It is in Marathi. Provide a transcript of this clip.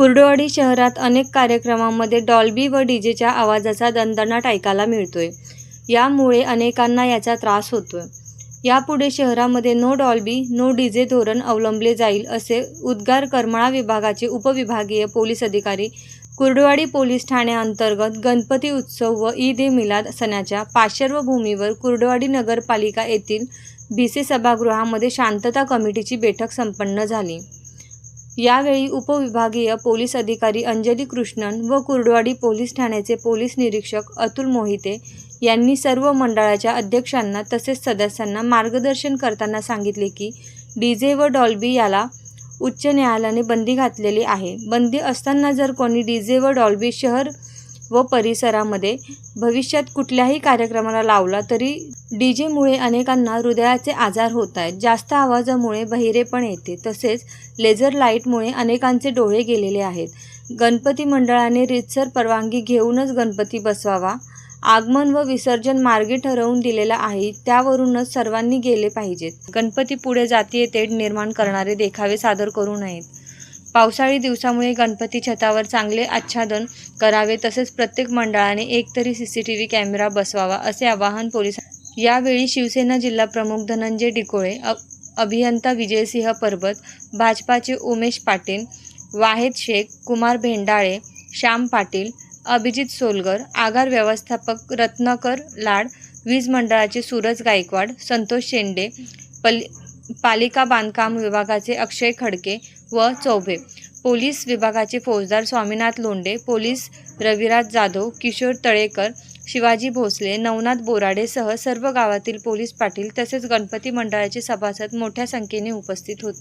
कुर्डुवाडी शहरात अनेक कार्यक्रमांमध्ये डॉल्बी व डीजेच्या आवाजाचा दणदणाट ऐकायला मिळतोय. यामुळे अनेकांना याचा त्रास होतोय. यापुढे शहरामध्ये नो डॉल्बी नो डीजे धोरण अवलंबले जाईल असे उद्गार करमाळा विभागाचे उपविभागीय पोलीस अधिकारी कुर्डुवाडी पोलीस ठाण्याअंतर्गत गणपती उत्सव व ईद ए मिलाद सणाच्या पार्श्वभूमीवर कुर्डुवाडी नगरपालिका येथील भिसे सभागृहामध्ये शांतता कमिटीची बैठक संपन्न झाली. यावेळी उपविभागीय पोलीस अधिकारी अंजली कृष्णन व कुर्डवाडी पोलीस ठाण्याचे पोलीस निरीक्षक अतुल मोहिते यांनी सर्व मंडळाच्या अध्यक्षांना तसेच सदस्यांना मार्गदर्शन करताना सांगितले की डीजे व डॉल्बी याला उच्च न्यायालयाने बंदी घातलेली आहे. बंदी असताना जर कोणी डीजे व डॉल्बी शहर व परिसरामध्ये भविष्यात कुठल्याही कार्यक्रमाला लावला तरी डी जेमुळे अनेकांना हृदयाचे आजार होत आहेत. जास्त आवाजामुळे बहिरेपण येते. तसेच लेझर लाईटमुळे अनेकांचे डोळे गेलेले आहेत. गणपती मंडळाने रीतसर परवानगी घेऊनच गणपती बसवावा आगमन व विसर्जन मार्गे ठरवून दिलेला आहे. त्यावरूनच सर्वांनी गेले पाहिजेत. गणपती पुढे जातीय तेढ निर्माण करणारे देखावे सादर करू नयेत. पावसाळी दिवसामुळे गणपती छतावर चांगले आच्छादन करावे तसेच प्रत्येक मंडळाने एक तरी C C T V camera बसवावा असे आवाहन पोलीस यावेळी शिवसेना जिल्हा प्रमुख धनंजय डिकोळे अ अभियंता विजयसिंह परबत भाजपाचे उमेश पाटील वाहेद शेख कुमार भेंडाळे श्याम पाटील अभिजित सोलगर आगार व्यवस्थापक रत्नाकर लाड वीज मंडळाचे सूरज गायकवाड संतोष शेंडे पल पालिका बांधकाम विभागाचे अक्षय खडके व चौबे. पोलीस विभागाचे फौजदार स्वामीनाथ लोंढे पोलीस रविराज जाधव किशोर तळेकर शिवाजी भोसले नवनाथ बोराडेसह सर्व गावातील पोलीस पाटील तसेच गणपती मंडळाचे सभासद मोठ्या संख्येने उपस्थित होते.